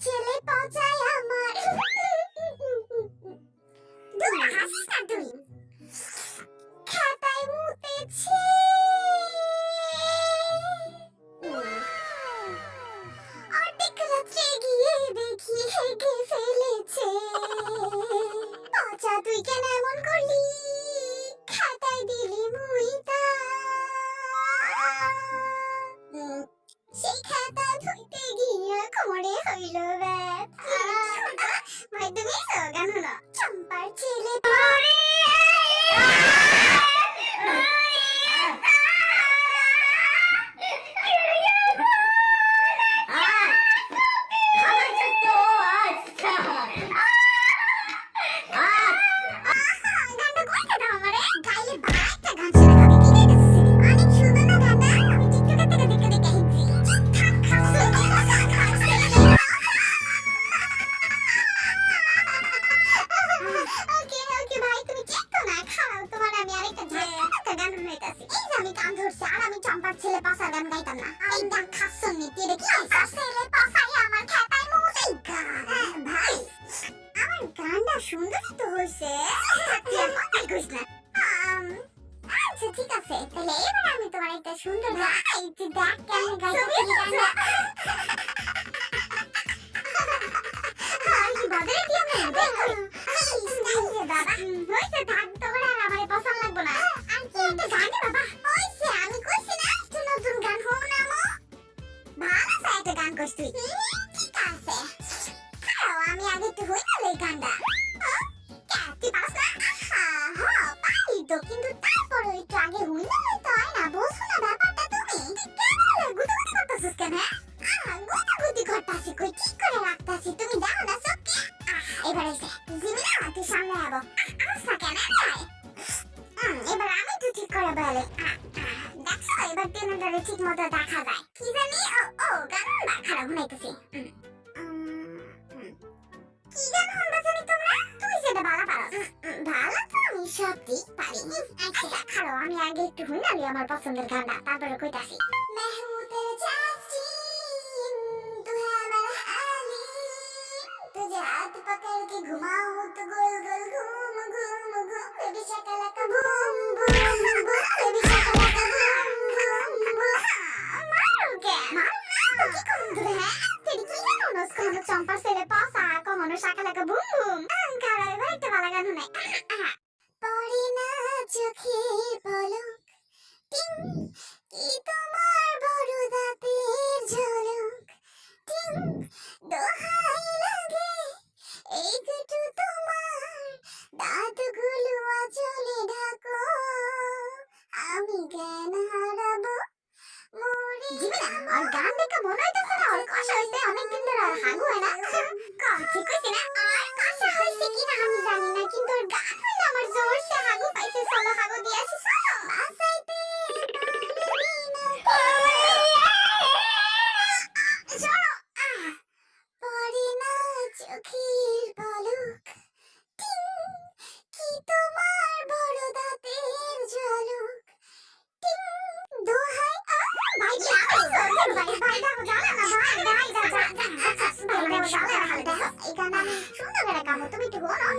ছেলে পচায় ভাই তুমি ছেলে কান ধরছি আর আমি চম্পার ছেলে পাশা গান গাইতাম না। এই গান খাসো নি তুই দেখি কি ছেলে পাশাই আমার মুছে গান ভাই আমার গানটা সুন্দর তো হইছে তুই আর কইস না। আচ্ছা ঠিক আছে তাহলে এবার আমি তোমার একটা সুন্দর গাই তুই দেখ কেমন গাইতেছি গানটা আর কি বদলে দিয়ে আমি দেখো বাবা হইছে থাক খাও আমি আগে একটু হই না এই গানটা হ্যাঁ? কে, তুই পারস না আহা, হ্যাঁ, পারি তো কিন্তু তারপরে একটু আগে হই না তো হয় না। বুঝছ না ব্যাপারটা তুমি। কেন গুতাগুতি করতেছিস কেন হ্যাঁ? আহা, গুতাগুতি করতাছি কই? ঠিক করে রাখতাছি? তুমি দেখো না আহা, এবার এসে জিমি না তুই সামনে আবো আচ্ছা কেন যায়? এবার আমি তো ঠিক করে বলে। দেখছ এবার তিনটারে ঠিক মতো দেখা যায়। কি জানি? ও ও গান বা খারাপ হুম। কি গান শুনবা জানি তোমরা তুই সেটা ভালো পারো ভালো তো আমি সব ঠিক পারি আচ্ছা খারাপ আমি আগে একটু শুনালি আমার পছন্দের গানটা তারপরে কইতাছি মেহমুদের জাস্টিন তুই আমার হালিম तुझे हाथ पकड़ के घुमाऊं तो गोल गोल घूम घूम घूम baby शकलका boom boom boom boom boom কারা এবার একটা ভালো গান নাই পড়ে না চোখের পলক টিং কি তোমার বড় দাঁতের ঝলক টিং দোহাই লাগে। এই দুটো তোমার দাঁতগুলো আঁচলে ঢাকো আমি জ্ঞান হারাবো। মরে আর গান দেখে মনে হইতেছে না ওর কষা হইছে অনেকদিন ধরে আর হাগু হয় না। ঠিক হইছে না আর কাঁচা হয়েছে কিনা আমি জানি না কিন্তু ওর গান যা, যা, আচ্ছা, ভাই, দেখো, জ্বালা না, দেখো, এই গানটা আমি সুন্দর করে গাবো,